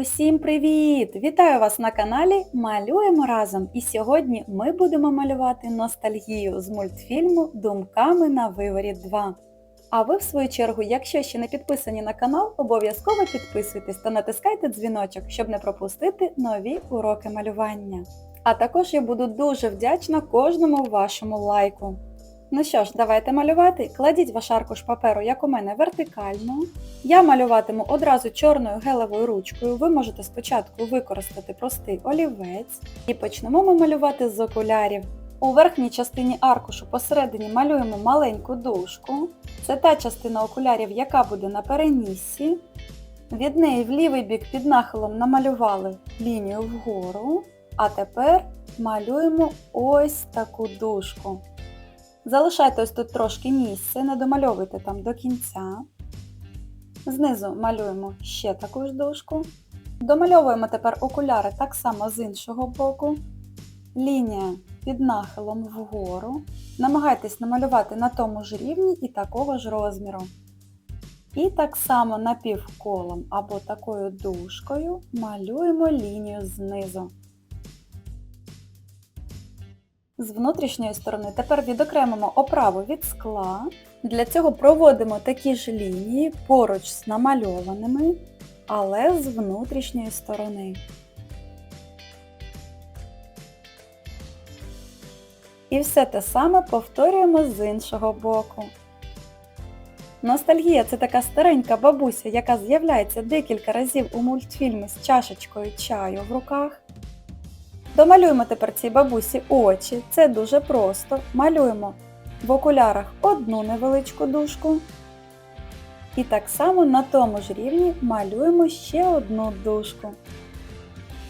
Усім привіт! Вітаю вас на каналі Малюємо разом! І сьогодні ми будемо малювати ностальгію з мультфільму Думками на виворі 2. А ви, в свою чергу, якщо ще не підписані на канал, обов'язково підписуйтесь та натискайте дзвіночок, щоб не пропустити нові уроки малювання. А також я буду дуже вдячна кожному вашому лайку. Ну що ж, давайте малювати. Кладіть ваш аркуш паперу, як у мене, вертикально. Я малюватиму одразу чорною гелевою ручкою. Ви можете спочатку використати простий олівець. І почнемо ми малювати з окулярів. У верхній частині аркушу посередині малюємо маленьку дужку. Це та частина окулярів, яка буде на переніссі. Від неї в лівий бік під нахилом намалювали лінію вгору. А тепер малюємо ось таку дужку. Залишайте ось тут трошки місця, не домальовуйте там до кінця. Знизу малюємо ще таку ж дужку. Домальовуємо тепер окуляри так само з іншого боку. Лінія під нахилом вгору. Намагайтесь намалювати на тому ж рівні і такого ж розміру. І так само напівколом або такою дужкою малюємо лінію знизу. З внутрішньої сторони тепер відокремимо оправу від скла. Для цього проводимо такі ж лінії поруч з намальованими, але з внутрішньої сторони. І все те саме повторюємо з іншого боку. Ностальгія це така старенька бабуся, яка з'являється декілька разів у мультфільмі з чашечкою чаю в руках. Домалюємо тепер цій бабусі очі. Це дуже просто. Малюємо в окулярах одну невеличку дужку. І так само на тому ж рівні малюємо ще одну дужку.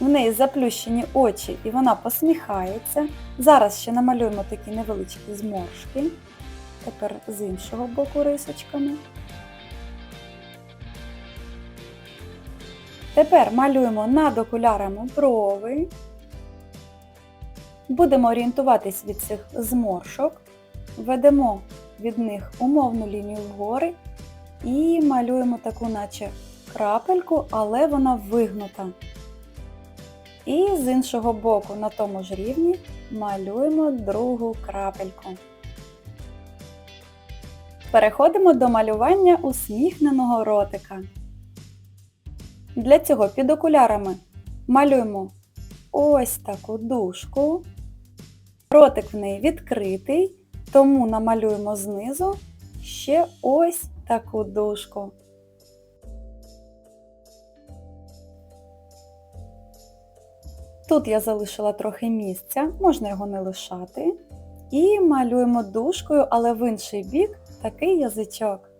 В неї заплющені очі і вона посміхається. Зараз ще намалюємо такі невеличкі зморшки. Тепер з іншого боку рисочками. Тепер малюємо над окулярами брови. Будемо орієнтуватись від цих зморшок, ведемо від них умовну лінію вгори і малюємо таку наче крапельку, але вона вигнута. І з іншого боку на тому ж рівні малюємо другу крапельку. Переходимо до малювання усміхненого ротика. Для цього під окулярами малюємо ось таку дужку. Ротик в неї відкритий, тому намалюємо знизу ще ось таку дужку. Тут я залишила трохи місця, можна його не лишати. І малюємо дужкою, але в інший бік такий язичок.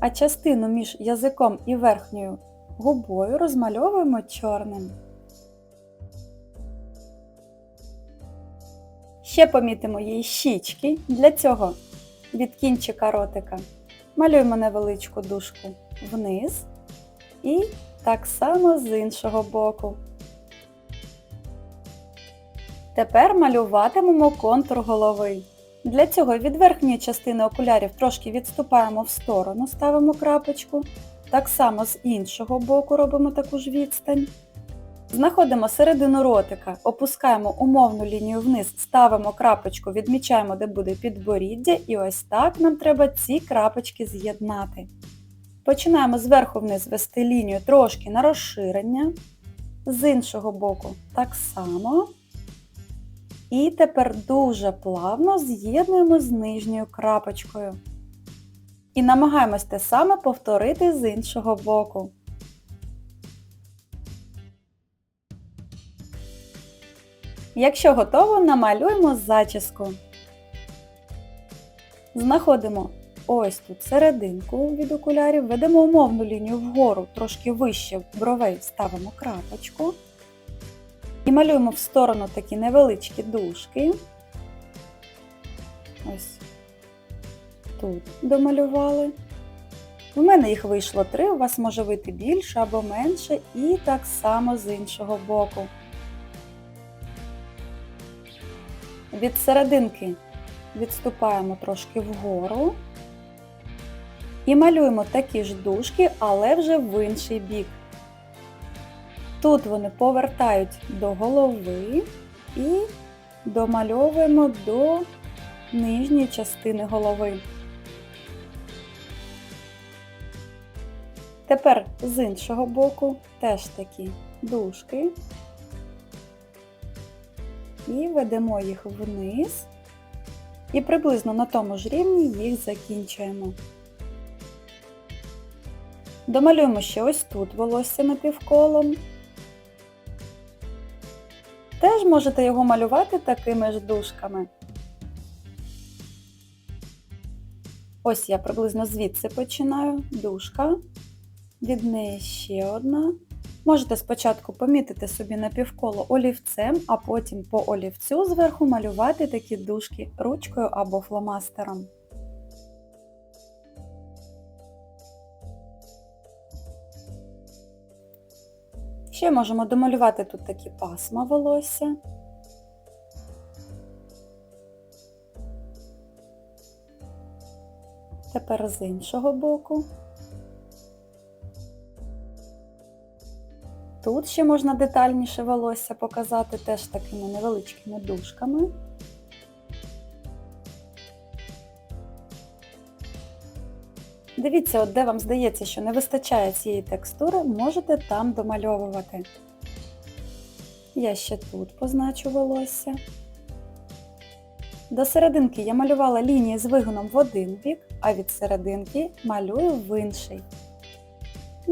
А частину між язиком і верхньою губою розмальовуємо чорним. Ще помітимо її щічки. Для цього від кінчика ротика малюємо невеличку дужку вниз і так само з іншого боку. Тепер малюватимемо контур голови. Для цього від верхньої частини окулярів трошки відступаємо в сторону, ставимо крапочку. Так само з іншого боку робимо таку ж відстань. Знаходимо середину ротика, опускаємо умовну лінію вниз, ставимо крапочку, відмічаємо, де буде підборіддя, і ось так нам треба ці крапочки з'єднати. Починаємо зверху вниз вести лінію трошки на розширення, з іншого боку так само. І тепер дуже плавно з'єднуємо з нижньою крапочкою. І намагаємось те саме повторити з іншого боку. Якщо готово, намалюємо зачіску. Знаходимо ось тут серединку від окулярів, ведемо умовну лінію вгору, трошки вище бровей ставимо крапочку. І малюємо в сторону такі невеличкі дужки. Ось тут домалювали. У мене їх вийшло три, у вас може вийти більше або менше, і так само з іншого боку. Від серединки відступаємо трошки вгору і малюємо такі ж дужки, але вже в інший бік. Тут вони повертають до голови і домальовуємо до нижньої частини голови. Тепер з іншого боку теж такі дужки. І ведемо їх вниз. І приблизно на тому ж рівні їх закінчуємо. Домалюємо ще ось тут волосся напівколом. Теж можете його малювати такими ж дужками. Ось я приблизно звідси починаю дужка, від неї ще одна. Можете спочатку помітити собі напівколо олівцем, а потім по олівцю зверху малювати такі дужки ручкою або фломастером. Ще можемо домалювати тут такі пасма волосся. Тепер з іншого боку. Тут ще можна детальніше волосся показати теж такими невеличкими дужками. Дивіться, от де вам здається, що не вистачає цієї текстури, можете там домальовувати. Я ще тут позначу волосся. До серединки я малювала лінії з вигином в один бік, а від серединки малюю в інший.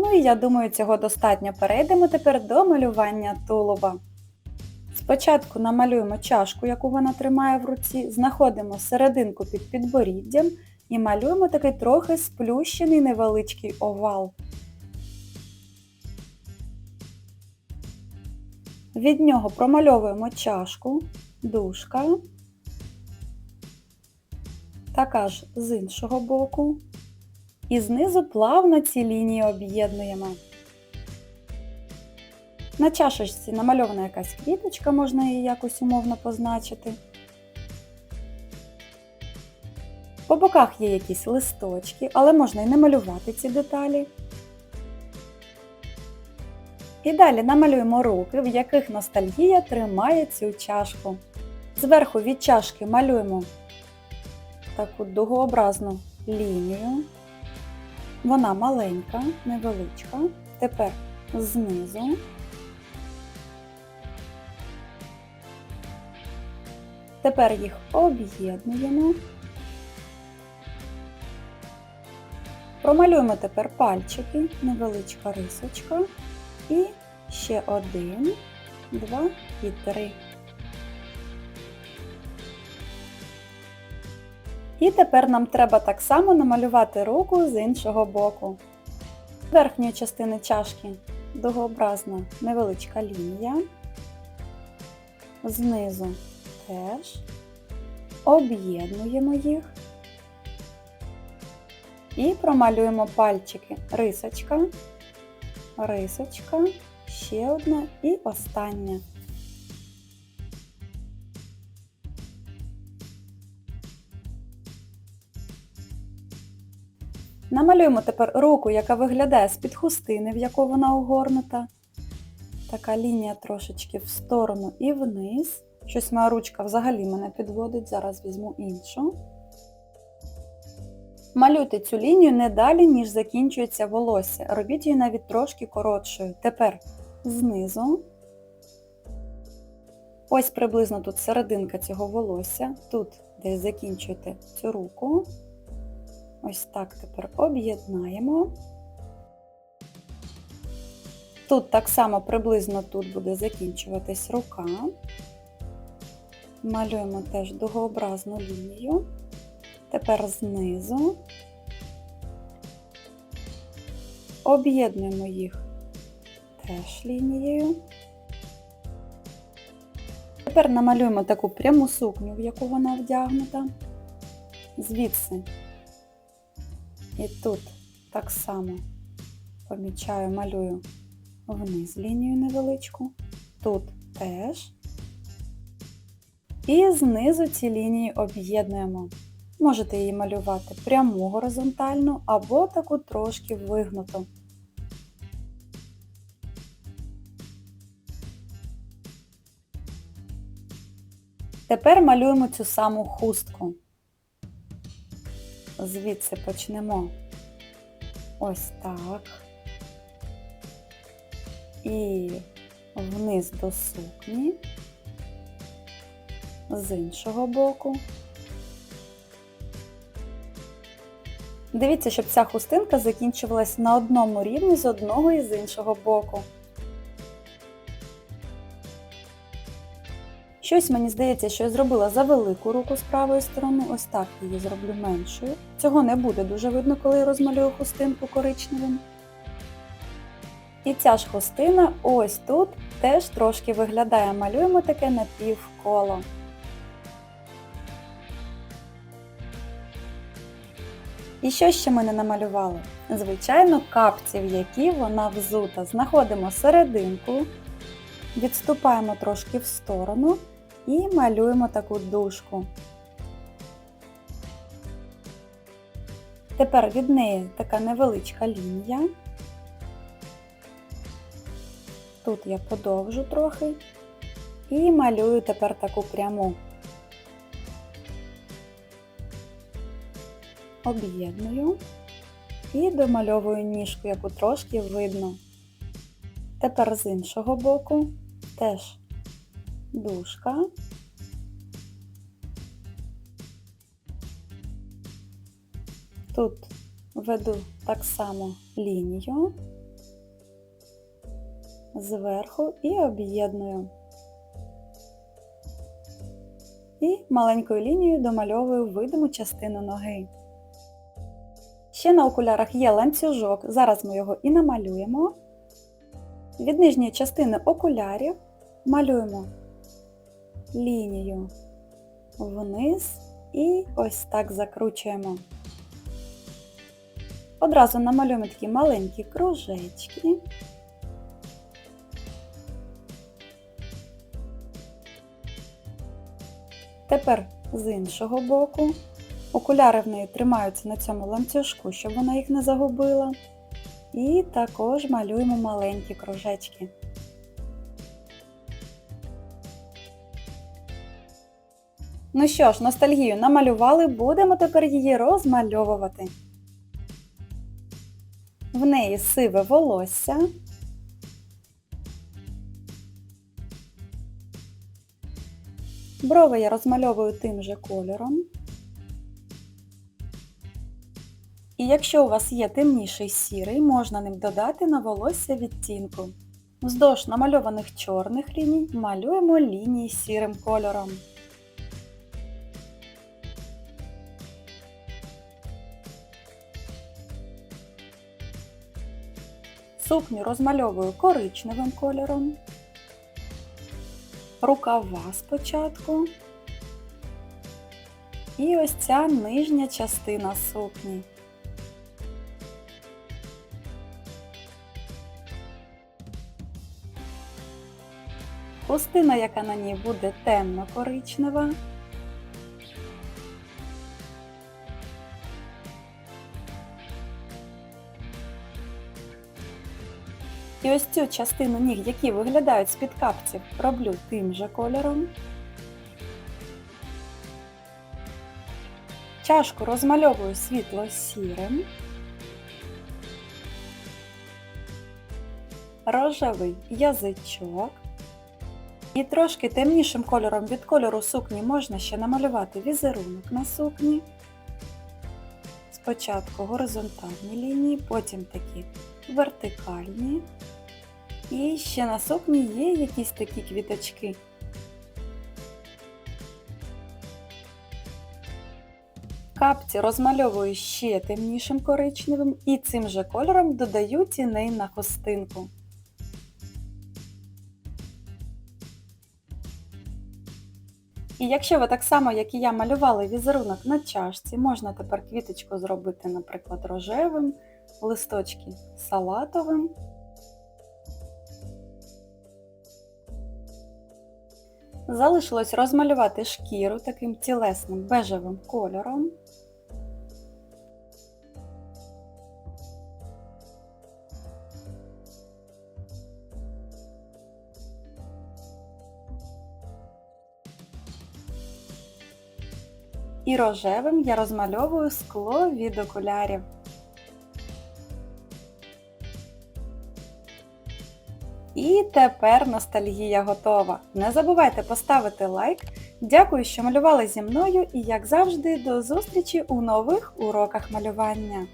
Ну і я думаю, цього достатньо. Перейдемо тепер до малювання тулуба. Спочатку намалюємо чашку, яку вона тримає в руці, знаходимо серединку під підборіддям і малюємо такий трохи сплющений невеличкий овал. Від нього промальовуємо чашку, дужка, така ж з іншого боку. І знизу плавно ці лінії об'єднуємо. На чашечці намальована якась квіточка, можна її якось умовно позначити. По боках є якісь листочки, але можна і не малювати ці деталі. І далі намалюємо руки, в яких ностальгія тримає цю чашку. Зверху від чашки малюємо таку дугообразну лінію. Вона маленька, невеличка. Тепер знизу. Тепер їх об'єднуємо. Промалюємо тепер пальчики, невеличка рисочка. І ще один, два і три. І тепер нам треба так само намалювати руку з іншого боку. Верхньої частини чашки дугообразна невеличка лінія. Знизу теж. Об'єднуємо їх. І промалюємо пальчики. Рисочка, рисочка, ще одна і остання. Намалюємо тепер руку, яка виглядає з-під хустини, в яку вона огорнута. Така лінія трошечки в сторону і вниз. Щось моя ручка взагалі мене підводить, зараз візьму іншу. Малюйте цю лінію не далі, ніж закінчується волосся. Робіть її навіть трошки коротшою. Тепер знизу. Ось приблизно тут серединка цього волосся. Тут десь закінчуєте цю руку. Ось так тепер об'єднаємо. Тут так само приблизно тут буде закінчуватись рука. Малюємо теж дугообразну лінію. Тепер знизу. Об'єднуємо їх теж лінією. Тепер намалюємо таку пряму сукню, в яку вона вдягнута. Звідси і тут так само помічаю, малюю вниз лінію невеличку, тут теж. І знизу ці лінії об'єднуємо. Можете її малювати пряму горизонтальну або таку трошки вигнуту. Тепер малюємо цю саму хустку. Звідси почнемо. Ось так. І вниз до сукні, з іншого боку. Дивіться, щоб ця хустинка закінчувалась на одному рівні з одного і з іншого боку. Щось мені здається, що я зробила за велику руку з правої сторони, ось так її зроблю меншою. Цього не буде дуже видно, коли я розмалюю хустинку коричневим. І ця ж хустина ось тут теж трошки виглядає. Малюємо таке напівколо. І що ще ми не намалювали? Звичайно, капці, в які вона взута. Знаходимо серединку, відступаємо трошки в сторону і малюємо таку дужку. Тепер від неї така невеличка лінія. Тут я подовжу трохи і малюю тепер таку пряму. Об'єдную і домальовую ніжку, яку трошки видно. Тепер з іншого боку теж дужка. Тут веду так само лінію зверху і об'єдную. І маленькою лінією домальовую видиму частину ноги. Ще на окулярах є ланцюжок, зараз ми його і намалюємо. Від нижньої частини окулярів малюємо лінію вниз і ось так закручуємо. Одразу намалюємо такі маленькі кружечки. Тепер з іншого боку. Окуляри в неї тримаються на цьому ланцюжку, щоб вона їх не загубила. І також малюємо маленькі кружечки. Ну що ж, ностальгію намалювали, будемо тепер її розмальовувати. В неї сиве волосся. Брови я розмальовую тим же кольором. І якщо у вас є темніший сірий, можна ним додати на волосся відтінку. Вздовж намальованих чорних ліній малюємо лінії сірим кольором. Сукню розмальовую коричневим кольором, рукава спочатку. І ось ця нижня частина сукні. Хустина, яка на ній буде темно-коричнева. І ось цю частину ніг, які виглядають з-під капців, роблю тим же кольором. Чашку розмальовую світло-сірим. Рожевий язичок. І трошки темнішим кольором від кольору сукні можна ще намалювати візерунок на сукні. Спочатку горизонтальні лінії, потім такі вертикальні. І ще на сукні є якісь такі квіточки. Капці розмальовую ще темнішим коричневим і цим же кольором додаю тіней на хустинку. І якщо ви так само, як і я, малювали візерунок на чашці, можна тепер квіточку зробити, наприклад, рожевим, листочки салатовим. Залишилось розмалювати шкіру таким тілесним бежевим кольором. І рожевим я розмальовую скло від окулярів. Тепер ностальгія готова. Не забувайте поставити лайк. Дякую, що малювали зі мною і, як завжди, до зустрічі у нових уроках малювання.